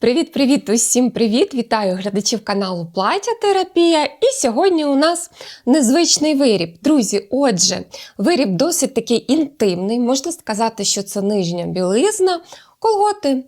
Привіт-привіт! Усім привіт! Вітаю глядачів каналу Платя Терапія. І сьогодні у нас незвичний виріб. Друзі, отже, виріб досить такий інтимний, можна сказати, що це нижня білизна, колготи.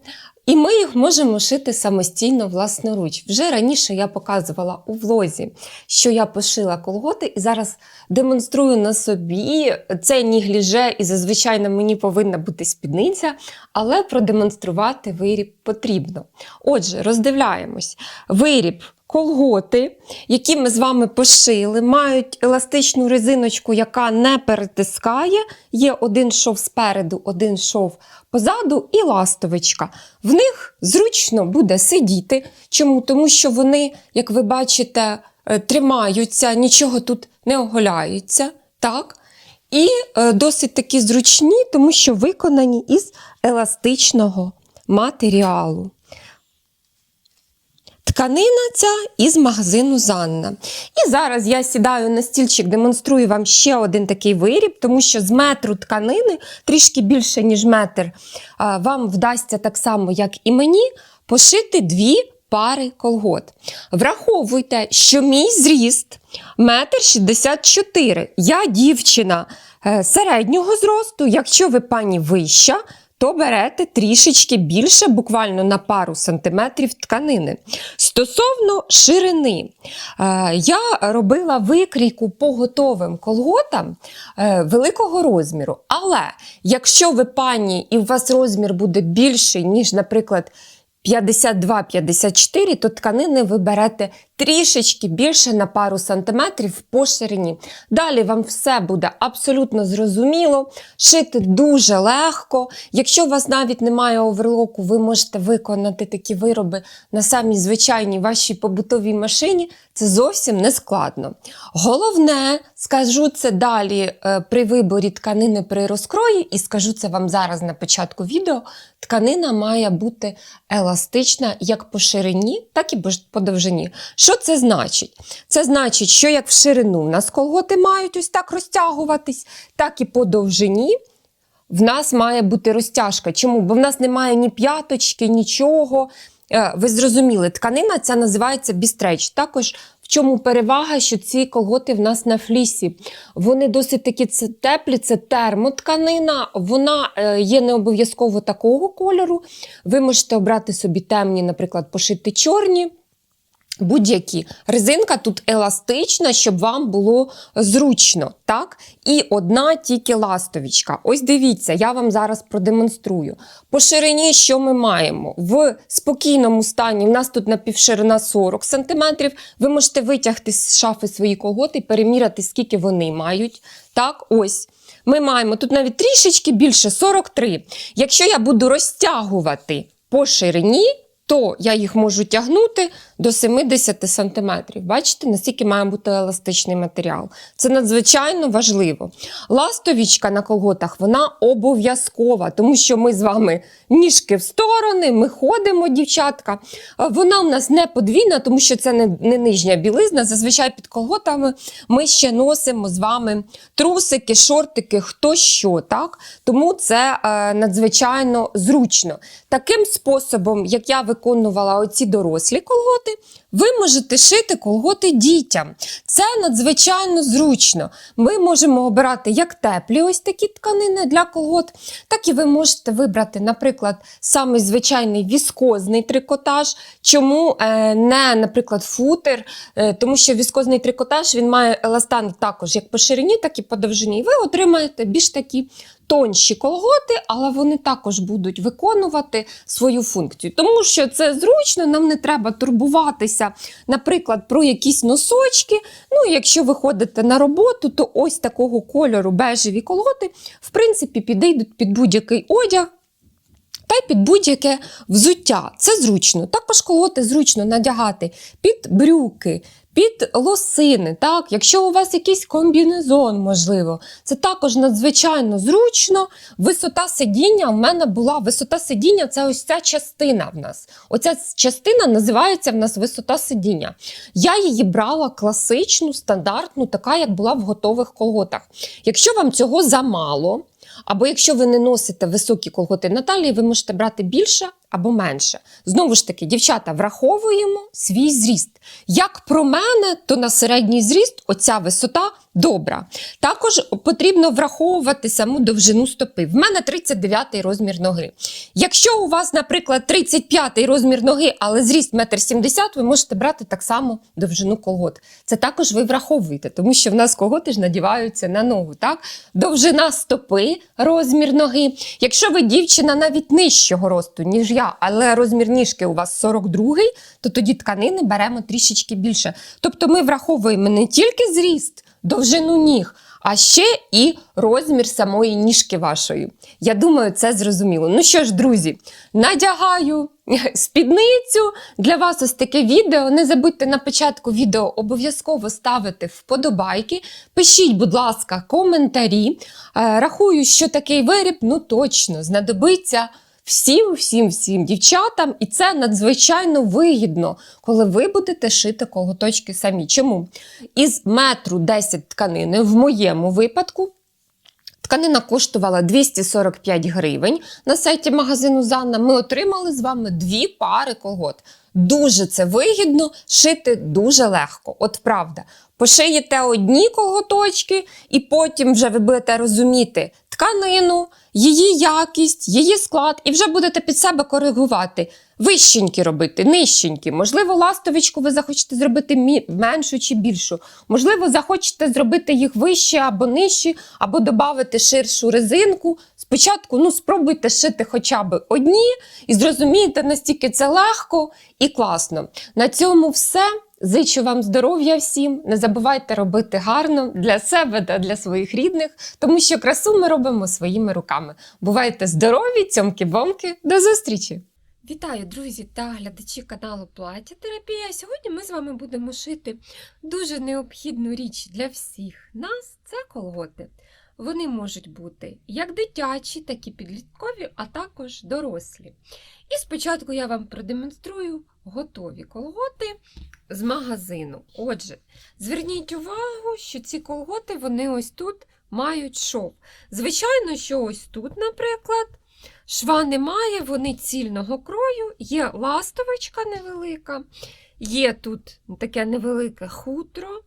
І ми їх можемо шити самостійно власноруч. Вже раніше я показувала у влозі, що я пошила колготи, і зараз демонструю на собі це нігліже, і зазвичай мені повинна бути спідниця, але продемонструвати виріб потрібно. Отже, роздивляємось. Виріб. Колготи, які ми з вами пошили, мають еластичну резиночку, яка не перетискає. Є один шов спереду, один шов позаду і ластовичка. В них зручно буде сидіти. Чому? Тому що вони, як ви бачите, е, тримаються, нічого тут не оголяються. Так? І е, досить такі зручні, тому що виконані із еластичного матеріалу. Тканина ця із магазину Занна. І зараз я сідаю на стільчик, демонструю вам ще один такий виріб, тому що з метру тканини, трішки більше, ніж метр, вам вдасться так само, як і мені, пошити дві пари колгот. Враховуйте, що мій зріст метр шістдесят. Я дівчина е, середнього зросту, якщо ви пані вища, то берете трішечки більше, буквально на пару сантиметрів тканини. Стосовно ширини, е, я робила викрійку по готовим колготам е, великого розміру. Але якщо ви пані і у вас розмір буде більший, ніж, наприклад, 52-54, то тканини ви берете трішечки більше на пару сантиметрів по ширині. Далі вам все буде абсолютно зрозуміло, шити дуже легко. Якщо у вас навіть немає оверлоку, ви можете виконати такі вироби на самій звичайній вашій побутовій машині. Це зовсім не складно. Головне, скажу це далі е, при виборі тканини при розкрої, і скажу це вам зараз на початку відео. Тканина має бути еластична як по ширині, так і по довжині. Це значить? Це значить, що як в ширину в нас колготи мають ось так розтягуватись, так і по довжині в нас має бути розтяжка. Чому? Бо в нас немає ні п'яточки, нічого. Е, Ви зрозуміли, тканина ця називається бістреч. Також в чому перевага, що ці колготи в нас на флісі. Вони досить такі теплі, це термотканина, вона е, є не обов'язково такого кольору. Ви можете обрати собі темні, наприклад, пошити чорні. Будь-які. Резинка тут еластична, щоб вам було зручно. так? І одна тільки ластовічка. Ось дивіться, я вам зараз продемонструю. По ширині, що ми маємо? В спокійному стані, в нас тут напівширина 40 см. Ви можете витягти з шафи свої колготи і переміряти, скільки вони мають. Так, ось. Ми маємо тут навіть трішечки більше 43. Якщо я буду розтягувати по ширині, то я їх можу тягнути до 70 см. Бачите, наскільки має бути еластичний матеріал. Це надзвичайно важливо. Ластовічка на колготах вона обов'язкова, тому що ми з вами ніжки в сторони, ми ходимо, дівчатка. Вона в нас не подвійна, тому що це не, не нижня білизна. Зазвичай під колготами ми ще носимо з вами трусики, шортики, хто що. так? Тому це е, надзвичайно зручно. Таким способом, як я виконувала оці дорослі колготи, ви можете шити колготи дітям. Це надзвичайно зручно. Ми можемо обирати як теплі ось такі тканини для колгот, так і ви можете вибрати, наприклад, самий звичайний віскозний трикотаж. Чому е, не, наприклад, футер, Е, тому що віскозний трикотаж він має еластан також як по ширині, так і по довжині. І ви отримаєте більш такі тонші колготи, але вони також будуть виконувати свою функцію. Тому що це зручно, нам не треба турбуватися, наприклад, про якісь носочки. Ну, якщо ви ходите на роботу, то ось такого кольору бежеві колготи, в принципі, підійдуть під будь-який одяг. Та й під будь-яке взуття. Це зручно. Також колоти зручно надягати під брюки, під лосини. Так? Якщо у вас якийсь комбінезон, можливо, це також надзвичайно зручно. Висота сидіння в мене була висота сидіння це ось ця частина в нас. Оця частина називається в нас висота сидіння. Я її брала класичну, стандартну, така, як була в готових колготах. Якщо вам цього замало, або якщо ви не носите високі колготи на талії, ви можете брати більше, або менше. Знову ж таки, дівчата, враховуємо свій зріст. Як про мене, то на середній зріст оця висота добра. Також потрібно враховувати саму довжину стопи. В мене 39 розмір ноги. Якщо у вас, наприклад, 35 розмір ноги, але зріст 1,70 м, ви можете брати так само довжину колгот. Це також ви враховуєте, тому що в нас колготи ж надіваються на ногу. Так? Довжина стопи, розмір ноги. Якщо ви дівчина навіть нижчого росту, ніж я, але розмір ніжки у вас 42, то тоді тканини беремо трішечки більше. Тобто ми враховуємо не тільки зріст, довжину ніг, а ще і розмір самої ніжки вашої. Я думаю, це зрозуміло. Ну що ж, друзі, надягаю спідницю. Для вас ось таке відео. Не забудьте на початку відео обов'язково ставити вподобайки. Пишіть, будь ласка, коментарі. Е, Рахую, що такий виріб ну точно знадобиться. Всім, всім, всім дівчатам, і це надзвичайно вигідно, коли ви будете шити колготочки самі. Чому? Із метру 10 тканини в моєму випадку Тканина коштувала 245 гривень на сайті магазину Занна. Ми отримали з вами дві пари колгот. Дуже це вигідно, шити дуже легко. От правда. Пошиєте одні колготочки, і потім вже ви будете розуміти тканину, її якість, її склад, і вже будете під себе коригувати. Вищенькі робити, нижченькі. Можливо, ластовичку ви захочете зробити меншу чи більшу. Можливо, захочете зробити їх вище або нижчі, або додати ширшу резинку. Спочатку ну, спробуйте шити хоча б одні і зрозумієте, настільки це легко і класно. На цьому все. Зичу вам здоров'я всім. Не забувайте робити гарно для себе та для своїх рідних, тому що красу ми робимо своїми руками. Бувайте здорові, цьомки-бомки, до зустрічі! Вітаю, друзі та глядачі каналу Плаття Терапія. Сьогодні ми з вами будемо шити дуже необхідну річ для всіх нас це колготи. Вони можуть бути як дитячі, так і підліткові, а також дорослі. І спочатку я вам продемонструю готові колготи з магазину. Отже, зверніть увагу, що ці колготи вони ось тут мають шов. Звичайно, що ось тут, наприклад, шва немає, вони цільного крою, є ластовочка невелика, є тут таке невелике хутро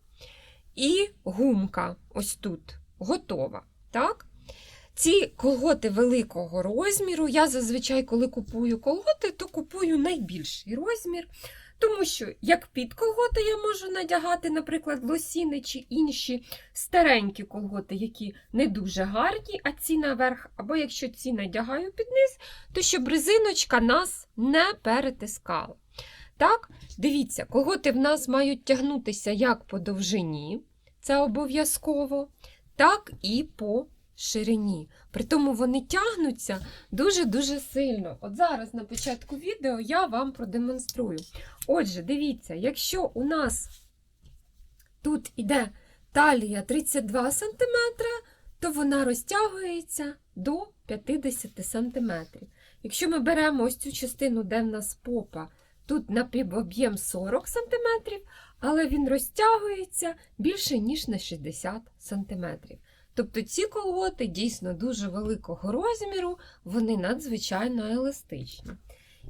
і гумка ось тут готова. Так? Ці колготи великого розміру. Я зазвичай, коли купую колготи, то купую найбільший розмір. Тому що, як під колготи я можу надягати, наприклад, лосіни чи інші старенькі колготи, які не дуже гарні, а ці наверх, або якщо ці надягаю під низ, то щоб резиночка нас не перетискала. Так, дивіться, колготи в нас мають тягнутися як по довжині, це обов'язково, так і по ширині. Притому вони тягнуться дуже-дуже сильно. От зараз на початку відео я вам продемонструю. Отже, дивіться, якщо у нас тут іде талія 32 см, то вона розтягується до 50 см. Якщо ми беремо ось цю частину, де в нас попа, тут напівоб'єм 40 см, але він розтягується більше, ніж на 60 см. Тобто ці колготи дійсно дуже великого розміру, вони надзвичайно еластичні.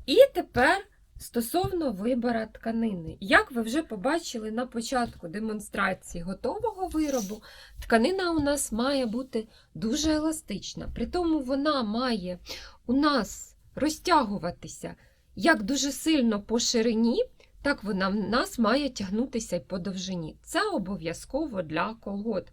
І тепер стосовно вибора тканини. Як ви вже побачили на початку демонстрації готового виробу, тканина у нас має бути дуже еластична. При тому вона має у нас розтягуватися як дуже сильно по ширині, так вона в нас має тягнутися й по довжині. Це обов'язково для колгот.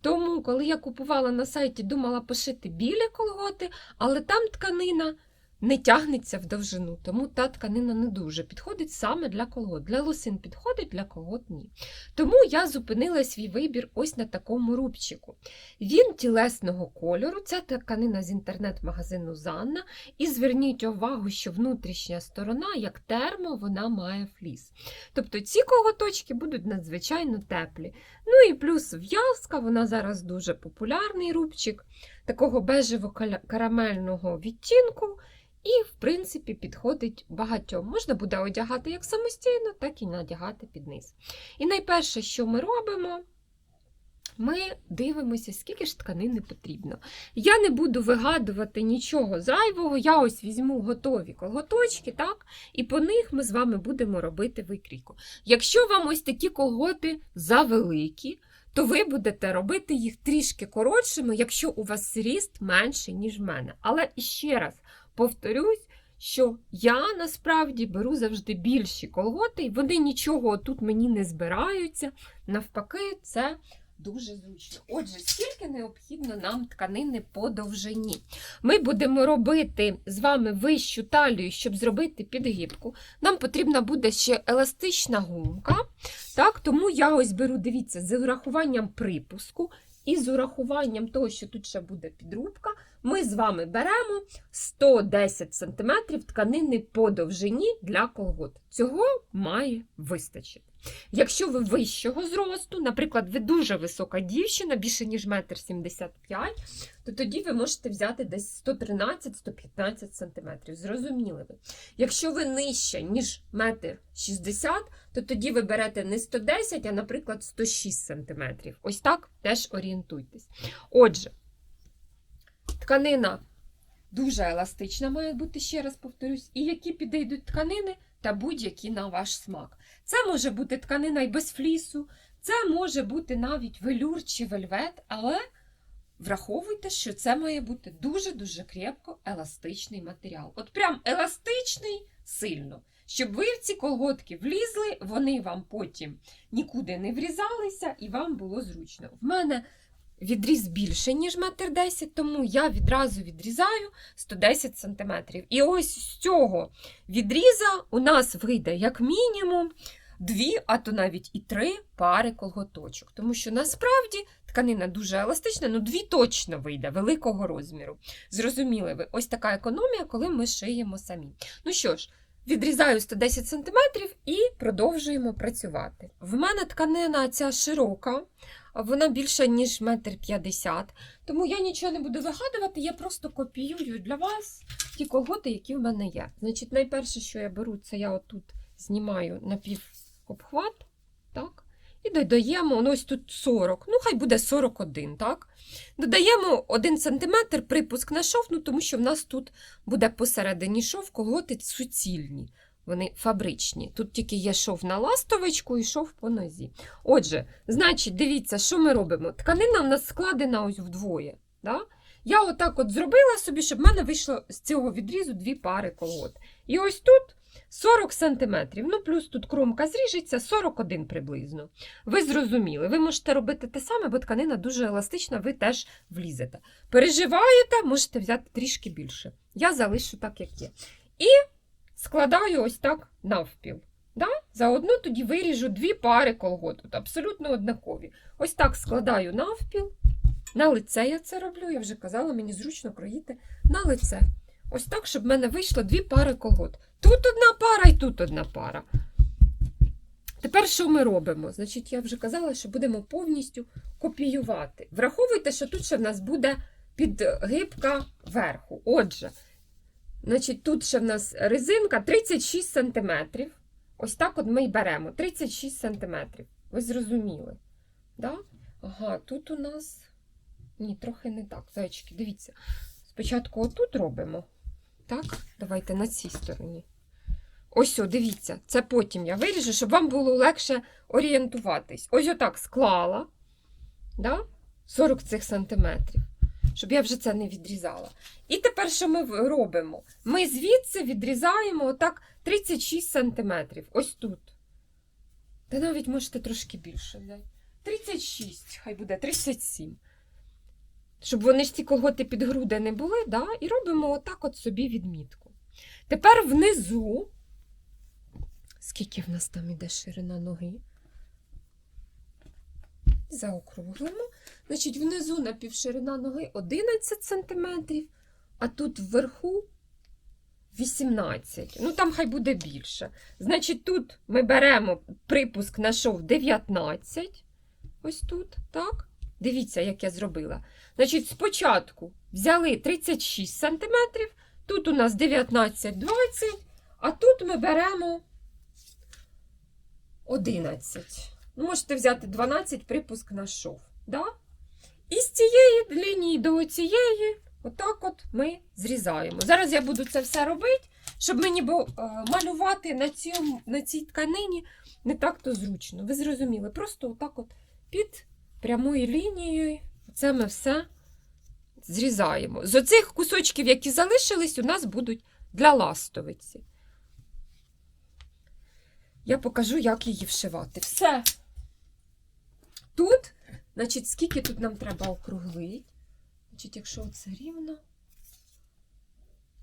Тому, коли я купувала на сайті, думала пошити білі колготи, але там тканина не тягнеться в довжину, тому та тканина не дуже підходить саме для колгот. Для лосин підходить, для колгот ні. Тому я зупинила свій вибір ось на такому рубчику. Він тілесного кольору, це тканина з інтернет-магазину Занна. І зверніть увагу, що внутрішня сторона, як термо, вона має фліс. Тобто ці коготочки будуть надзвичайно теплі. Ну і плюс в'язка, вона зараз дуже популярний рубчик, такого бежево-карамельного відтінку. І, в принципі, підходить багатьом. Можна буде одягати як самостійно, так і надягати під низ. І найперше, що ми робимо, ми дивимося, скільки ж тканини потрібно. Я не буду вигадувати нічого зайвого, я ось візьму готові колготочки, так? І по них ми з вами будемо робити викрійку. Якщо вам ось такі колготи завеликі, то ви будете робити їх трішки коротшими, якщо у вас ріст менший, ніж в мене. Але іще раз повторюсь, що я насправді беру завжди більші колготи, і вони нічого тут мені не збираються. Навпаки, це дуже зручно. Отже, скільки необхідно нам тканини по довжині? Ми будемо робити з вами вищу талію, щоб зробити підгибку. Нам потрібна буде ще еластична гумка. Так, тому я ось беру, дивіться, з урахуванням припуску і з урахуванням того, що тут ще буде підрубка, ми з вами беремо 110 см тканини по довжині для колгот. Цього має вистачити. Якщо ви вищого зросту, наприклад, ви дуже висока дівчина, більше ніж 1,75 м, то тоді ви можете взяти десь 113-115 см. Зрозуміли ви. Якщо ви нижче, ніж 1,60 м, то тоді ви берете не 110, а, наприклад, 106 см. Ось так теж орієнтуйтесь. Отже, тканина дуже еластична має бути, ще раз повторюсь, і які підійдуть тканини та будь-які на ваш смак. Це може бути тканина й без флісу, це може бути навіть велюр чи вельвет, але враховуйте, що це має бути дуже-дуже крепко еластичний матеріал. От прям еластичний сильно. Щоб ви в ці колготки влізли, вони вам потім нікуди не врізалися і вам було зручно. В мене відріз більше, ніж метр десять, тому я відразу відрізаю 110 см. І ось з цього відріза у нас вийде як мінімум дві, а то навіть і три пари колготочок. Тому що насправді тканина дуже еластична, ну дві точно вийде великого розміру. Зрозуміли ви, ось така економія, коли ми шиємо самі. Ну що ж, відрізаю 110 см і продовжуємо працювати. В мене тканина ця широка. Вона більша, ніж 1,50 м, Тому я нічого не буду вигадувати, я просто копіюю для вас ті колготи, які в мене є. Значить, найперше, що я беру, це я отут знімаю напівобхват, так? І додаємо, ну ось тут 40, ну хай буде 41, так? Додаємо 1 см припуск на шов, ну тому що в нас тут буде посередині шов колготи суцільні. Вони фабричні. Тут тільки є шов на ластовичку і шов по нозі. Отже, значить, дивіться, що ми робимо. Тканина в нас складена ось вдвоє. Да? Я отак от зробила собі, щоб в мене вийшло з цього відрізу дві пари колгот. І ось тут 40 см. Ну, плюс тут кромка зріжеться 41 приблизно. Ви зрозуміли, ви можете робити те саме, бо тканина дуже еластична, ви теж влізете. Переживаєте, можете взяти трішки більше. Я залишу так, як є. І складаю ось так навпіл. Да? Заодно тоді виріжу дві пари колгот, От абсолютно однакові. Ось так складаю навпіл. На лице я це роблю, я вже казала, мені зручно кроїти на лице. Ось так, щоб в мене вийшло дві пари колгот. Тут одна пара і тут одна пара. Тепер що ми робимо? Значить, я вже казала, що будемо повністю копіювати. Враховуйте, що тут ще в нас буде підгибка верху. Отже, значить, тут ще в нас резинка 36 см. Ось так от ми й беремо 36 см. Ви зрозуміли? Да? Ага, тут у нас. Ні, трохи не так. Зайчики, дивіться. Спочатку отут робимо. Так, давайте на цій стороні. Ось, о, дивіться, це потім я виріжу, щоб вам було легше орієнтуватись. Ось отак склала. Да? 40 цих сантиметрів. Щоб я вже це не відрізала. І тепер що ми робимо? Ми звідси відрізаємо отак 36 сантиметрів. Ось тут. Та навіть можете трошки більше. взяти. 36, хай буде 37. Щоб вони ж ці колготи під груди не були, да? і робимо отак от собі відмітку. Тепер внизу, скільки в нас там іде ширина ноги? Заокруглимо. Значить, внизу напівширина ноги 11 см, а тут вверху 18. Ну, там хай буде більше. Значить, тут ми беремо припуск на шов 19. Ось тут, так? Дивіться, як я зробила. Значить, спочатку взяли 36 см, тут у нас 19-20, а тут ми беремо 11. Ну, можете взяти 12 припуск на шов. Да? І з цієї лінії до цієї, отак от ми зрізаємо. Зараз я буду це все робити, щоб мені бо, е, малювати на, цьому, на цій тканині не так-то зручно. Ви зрозуміли? Просто отак от під прямою лінією це ми все зрізаємо. З оцих кусочків, які залишились, у нас будуть для ластовиці. Я покажу, як її вшивати. Все. Тут, значить, скільки тут нам треба округлити? Значить, якщо це рівно.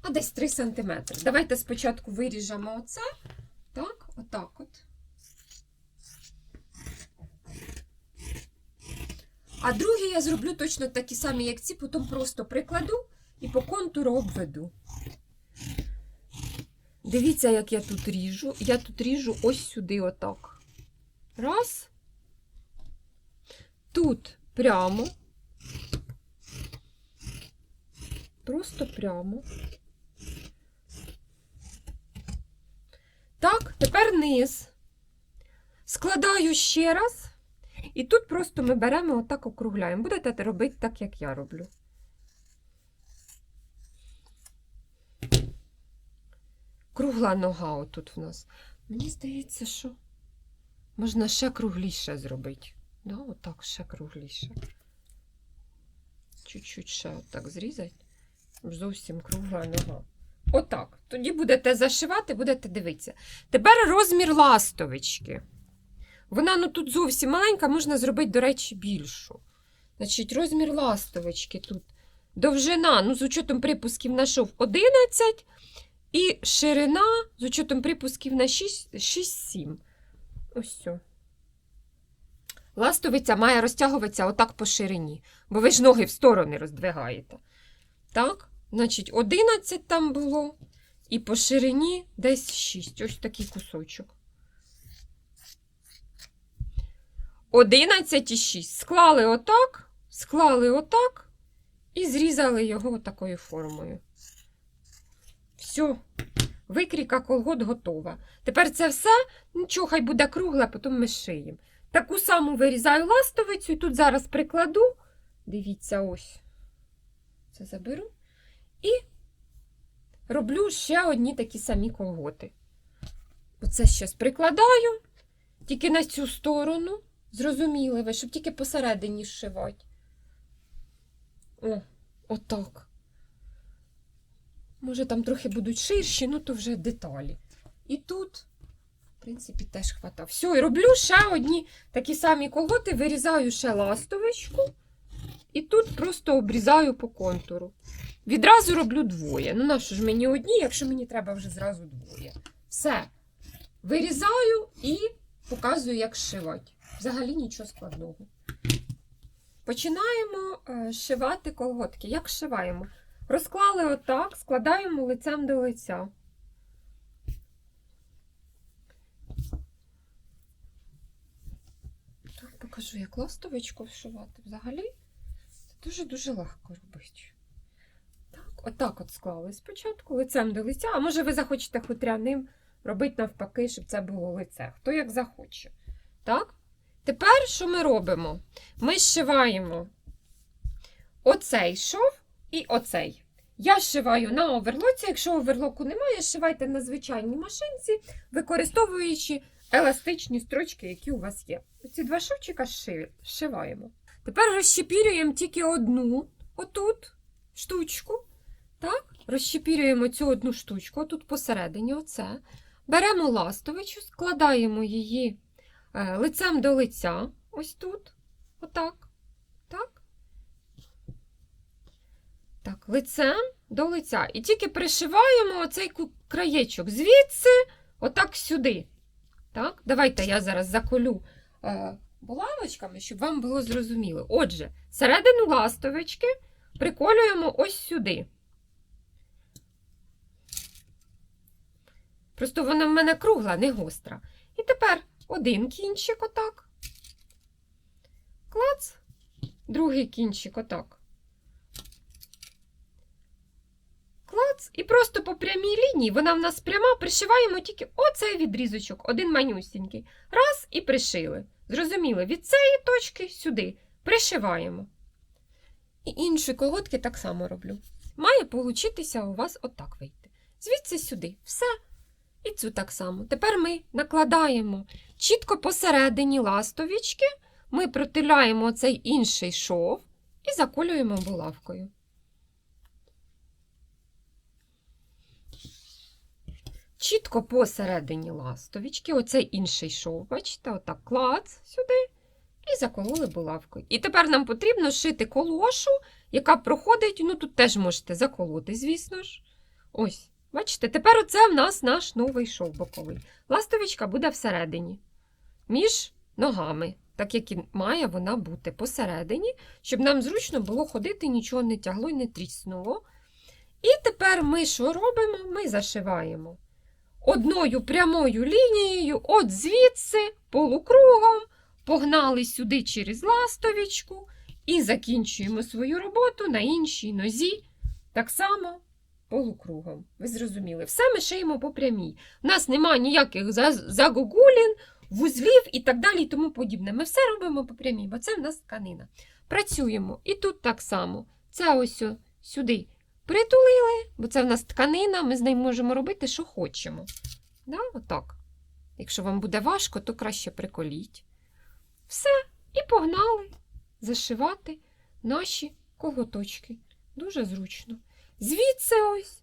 А десь 3 см. Давайте спочатку виріжемо оце. Так, отак от. А другий я зроблю точно такі самі, як ці, потім просто прикладу і по контуру обведу. Дивіться, як я тут ріжу. Я тут ріжу ось сюди, отак. Раз. Тут прямо. Просто прямо. Так, тепер низ. Складаю ще раз. І тут просто ми беремо отак округляємо. Будете робити так, як я роблю. Кругла нога отут в нас. Мені здається, що можна ще кругліше зробити. Да, отак ще кругліше. Чуть-чуть ще отак зрізати. Зовсім кругла нога. Отак. Тоді будете зашивати, будете дивитися. Тепер розмір ластовички. Вона ну тут зовсім маленька, можна зробити, до речі, більшу. Значить, розмір ластовички тут. Довжина, ну, з учетом припусків на шов 11, і ширина з учетом припусків на 6-7. Ось все. Ластовиця має розтягуватися отак по ширині, бо ви ж ноги в сторони роздвигаєте. Так, значить, 11 там було, і по ширині десь 6. Ось такий кусочок. 11,6. Склали отак, склали отак і зрізали його такою формою. Все, викріка колгот готова. Тепер це все, нічого, хай буде кругле, потім ми шиємо. Таку саму вирізаю ластовицю і тут зараз прикладу. Дивіться, ось. Це заберу. І роблю ще одні такі самі колготи. Оце щось прикладаю, тільки на цю сторону. Зрозуміли ви, щоб тільки посередині зшивати. О, отак. Може, там трохи будуть ширші, ну то вже деталі. І тут, в принципі, теж хватає. Все, і роблю ще одні такі самі колготи, вирізаю ще ластовичку. І тут просто обрізаю по контуру. Відразу роблю двоє. Ну, нащо ж мені одні, якщо мені треба вже зразу двоє. Все. Вирізаю і показую, як зшивати. Взагалі нічого складного. Починаємо е, шивати колготки. Як шиваємо? Розклали отак, складаємо лицем до лиця. Так, покажу, як ластовичку вшивати. Взагалі це дуже-дуже легко робити. Так, отак от склали спочатку лицем до лиця, а може ви захочете хутряним робити навпаки, щоб це було лице. Хто як захоче. Так? Тепер що ми робимо? Ми зшиваємо оцей шов і оцей. Я зшиваю на оверлоці. Якщо оверлоку немає, зшивайте на звичайній машинці, використовуючи еластичні строчки, які у вас є. Ці два шовчика зшиваємо. Тепер розщепірюємо тільки одну отут штучку. Так? Розщепірюємо цю одну штучку, тут посередині, оце. Беремо ластовичу, складаємо її лицем до лиця, ось тут. Отак. Так. Так, лицем до лиця. І тільки пришиваємо оцей краєчок звідси, отак сюди. Так, давайте я зараз заколю е, булавочками, щоб вам було зрозуміло. Отже, середину ластовички приколюємо ось сюди. Просто вона в мене кругла, не гостра. І тепер один кінчик отак. Клац, другий кінчик отак. Клац. І просто по прямій лінії, вона в нас пряма, пришиваємо тільки оцей відрізочок, один манюсінький. Раз і пришили. Зрозуміли, від цієї точки сюди. Пришиваємо. І інші колодки так само роблю. Має получитися у вас отак вийти. Звідси сюди. Все. І цю так само. Тепер ми накладаємо чітко посередині ластовічки, ми протиляємо цей інший шов і заколюємо булавкою. Чітко посередині ластовічки, оцей інший шов, бачите, отак клац сюди і закололи булавкою. І тепер нам потрібно шити колошу, яка проходить, ну тут теж можете заколоти, звісно ж. Ось, бачите, тепер оце в нас наш новий шов боковий. Ластовичка буде всередині, між ногами, так як і має вона бути посередині, щоб нам зручно було ходити, нічого не тягло і не тріснуло. І тепер ми що робимо? Ми зашиваємо одною прямою лінією, от звідси, полукругом, погнали сюди через ластовічку і закінчуємо свою роботу на іншій нозі, так само полукругом. Ви зрозуміли, все ми шиємо по прямій. У нас немає ніяких за- загогулін, вузлів і так далі, і тому подібне. Ми все робимо по прямій, бо це в нас тканина. Працюємо. І тут так само. Це ось сюди притулили, бо це в нас тканина, ми з нею можемо робити, що хочемо. Да? Отак. Якщо вам буде важко, то краще приколіть. Все, і погнали зашивати наші коготочки. Дуже зручно. Звідси ось.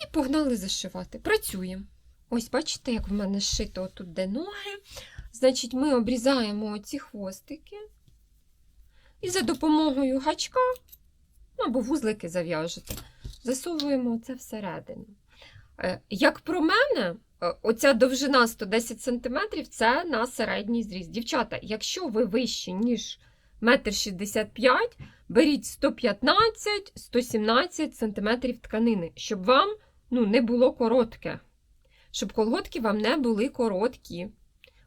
І погнали зашивати. Працюємо. Ось, бачите, як в мене шито отут де ноги. Значить, ми обрізаємо оці хвостики. І за допомогою гачка, ну, або вузлики зав'яжете, засовуємо це всередину. Е, Як про мене, е, оця довжина 110 см це на середній зріст. Дівчата, якщо ви вищі, ніж 1,65 м, беріть 115-117 см тканини, щоб вам ну, не було коротке. Щоб колготки вам не були короткі.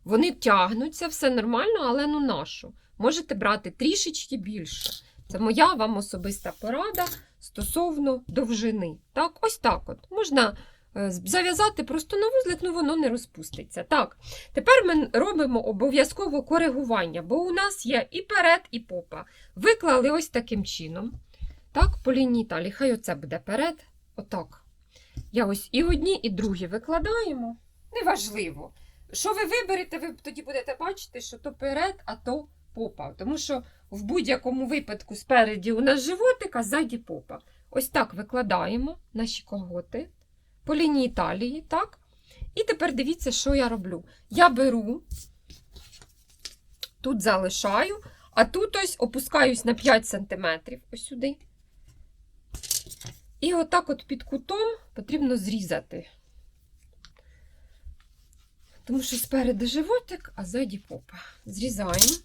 Вони тягнуться, все нормально, але ну нашу. Можете брати трішечки більше. Це моя вам особиста порада стосовно довжини. Так, ось так от. Можна е, зав'язати просто на вузлик, ну воно не розпуститься. Так, тепер ми робимо обов'язково коригування, бо у нас є і перед, і попа. Виклали ось таким чином. Так, по лінії талії. Хай оце буде перед. Отак. Я ось і одні, і другі викладаємо. Неважливо. Що ви виберете, ви тоді будете бачити, що то перед, а то попа. Тому що в будь-якому випадку спереді у нас животик, а ззаді попа. Ось так викладаємо наші колготи по лінії талії, так? І тепер дивіться, що я роблю. Я беру, тут залишаю, а тут ось опускаюсь на 5 см, ось сюди. І отак от під кутом потрібно зрізати. Тому що спереду животик, а ззаді попа. Зрізаємо.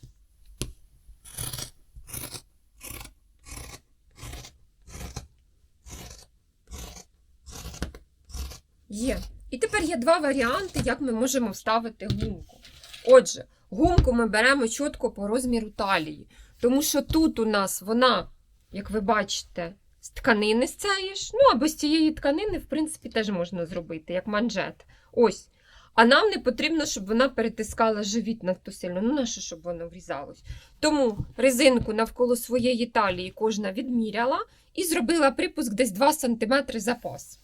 Є. І тепер є два варіанти, як ми можемо вставити гумку. Отже, гумку ми беремо чітко по розміру талії, тому що тут у нас вона, як ви бачите, з тканини цієї ну або з цієї тканини, в принципі, теж можна зробити, як манжет. Ось. А нам не потрібно, щоб вона перетискала живіт надто сильно. Ну, нащо, щоб воно врізалось? Тому резинку навколо своєї талії кожна відміряла і зробила припуск десь 2 см запас.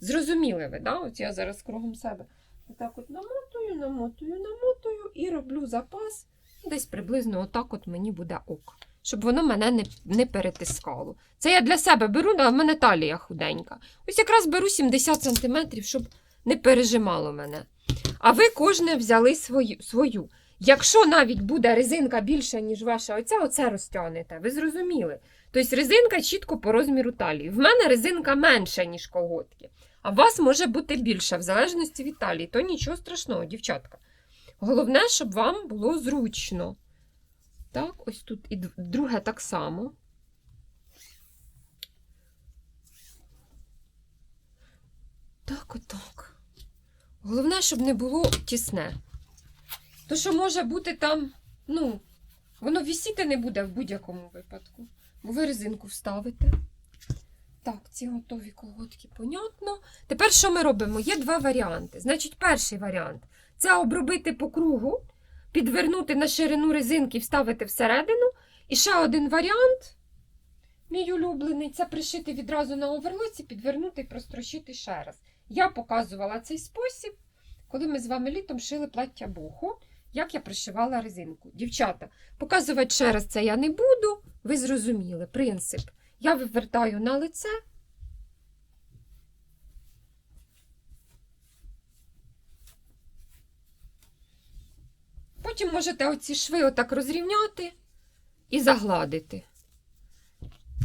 Зрозуміли ви, да? От я зараз кругом себе отак от намотую, намотую, намотую і роблю запас. Десь приблизно отак от мені буде ок. Щоб воно мене не, не перетискало. Це я для себе беру, а в мене талія худенька. Ось якраз беру 70 см, щоб не пережимало мене. А ви кожне взяли свою. свою. Якщо навіть буде резинка більша, ніж ваша оця, оце розтягнете. Ви зрозуміли? Тобто резинка чітко по розміру талії. В мене резинка менша, ніж колготки. А у вас може бути більша, в залежності від талії. То нічого страшного, дівчатка. Головне, щоб вам було зручно. Так, ось тут і друге так само. Так, отак. Головне, щоб не було тісне. То, що може бути там, ну, воно вісіти не буде в будь-якому випадку. Бо ви резинку вставите. Так, ці готові колготки, понятно. Тепер що ми робимо? Є два варіанти. Значить, перший варіант це обробити по кругу, підвернути на ширину резинки вставити всередину. І ще один варіант, мій улюблений, це пришити відразу на оверлоці, підвернути і прострочити ще раз. Я показувала цей спосіб, коли ми з вами літом шили плаття боху, як я пришивала резинку. Дівчата, показувати ще раз це я не буду. Ви зрозуміли принцип. Я вивертаю на лице. Потім можете оці шви отак розрівняти і загладити.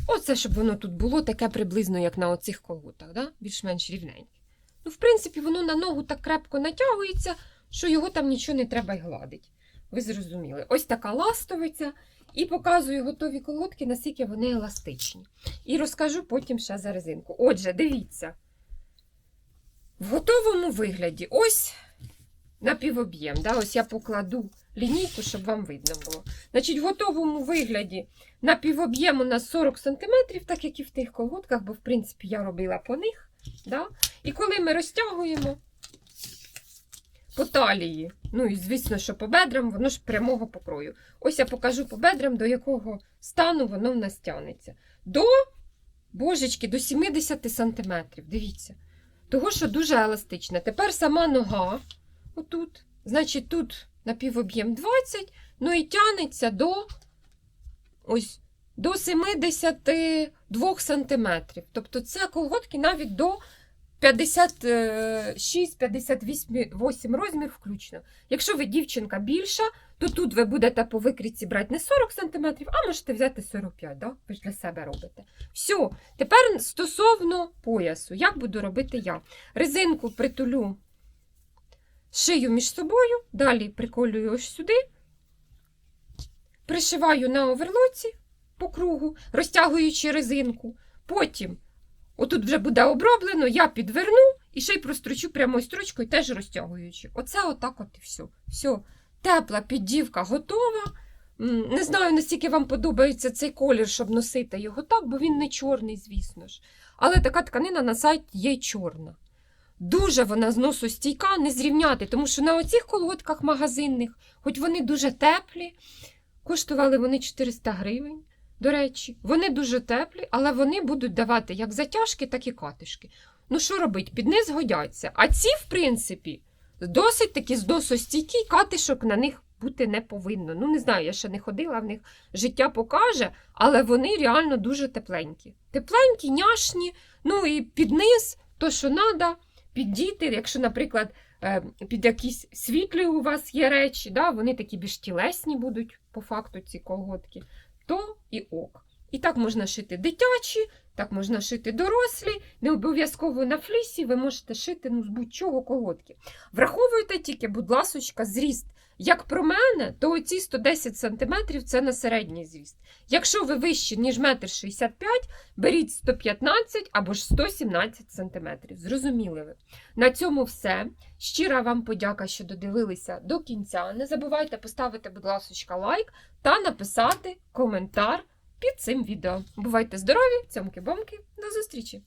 Оце, щоб воно тут було таке приблизно, як на оцих колготах, да? більш-менш рівненьке. Ну, в принципі, воно на ногу так крепко натягується, що його там нічого не треба й гладити. Ви зрозуміли. Ось така ластовиця. І показую готові колготки, наскільки вони еластичні. І розкажу потім ще за резинку. Отже, дивіться. В готовому вигляді ось напівоб'єм. Да? Ось я покладу лінійку, щоб вам видно було. Значить, в готовому вигляді напівоб'єм у нас 40 см, так як і в тих колготках, бо, в принципі, я робила по них. Да? І коли ми розтягуємо по талії, ну і звісно, що по бедрам, воно ж прямого покрою. Ось я покажу по бедрам, до якого стану воно в нас тягнеться. До, божечки, до 70 см. Дивіться. Того, що дуже еластичне. Тепер сама нога, отут, значить, тут напівоб'єм 20, ну і тягнеться до ось до 72 см. Тобто це колготки навіть до 56-58 розмір включно. Якщо ви дівчинка більша, то тут ви будете по викрійці брати не 40 см, а можете взяти 45 да? ви ж для себе робите. Все, тепер стосовно поясу, як буду робити я? Резинку притулю шию між собою, далі приколюю ось сюди, пришиваю на оверлоці по кругу, розтягуючи резинку. Потім, отут вже буде оброблено, я підверну і ще й прострочу прямою строчкою, теж розтягуючи. Оце отак от і все. Все, тепла піддівка готова. Не знаю, наскільки вам подобається цей колір, щоб носити його так, бо він не чорний, звісно ж. Але така тканина на сайті є чорна. Дуже вона зносостійка, не зрівняти, тому що на оцих колготках магазинних, хоч вони дуже теплі, коштували вони 400 гривень. До речі, вони дуже теплі, але вони будуть давати як затяжки, так і катишки. Ну, що робить? Під низ годяться. А ці, в принципі, досить такі зносостійкі, катишок на них бути не повинно. Ну, не знаю, я ще не ходила в них, життя покаже, але вони реально дуже тепленькі. Тепленькі, няшні, ну і під низ, то, що треба, піддіти, якщо, наприклад, е, під якісь світлі у вас є речі, да, вони такі більш тілесні будуть, по факту, ці колготки, то і ок. І так можна шити дитячі, так можна шити дорослі, не обов'язково на флісі, ви можете шити ну, з будь-чого колготки. Враховуйте тільки, будь ласочка, зріст. Як про мене, то оці 110 см це на середній зріст. Якщо ви вищі, ніж 1,65 м, беріть 115 або ж 117 см. Зрозуміли ви. На цьому все. Щира вам подяка, що додивилися до кінця. Не забувайте поставити, будь ласочка, лайк та написати коментар під цим відео. Бувайте здорові, цьомки-бомки, до зустрічі!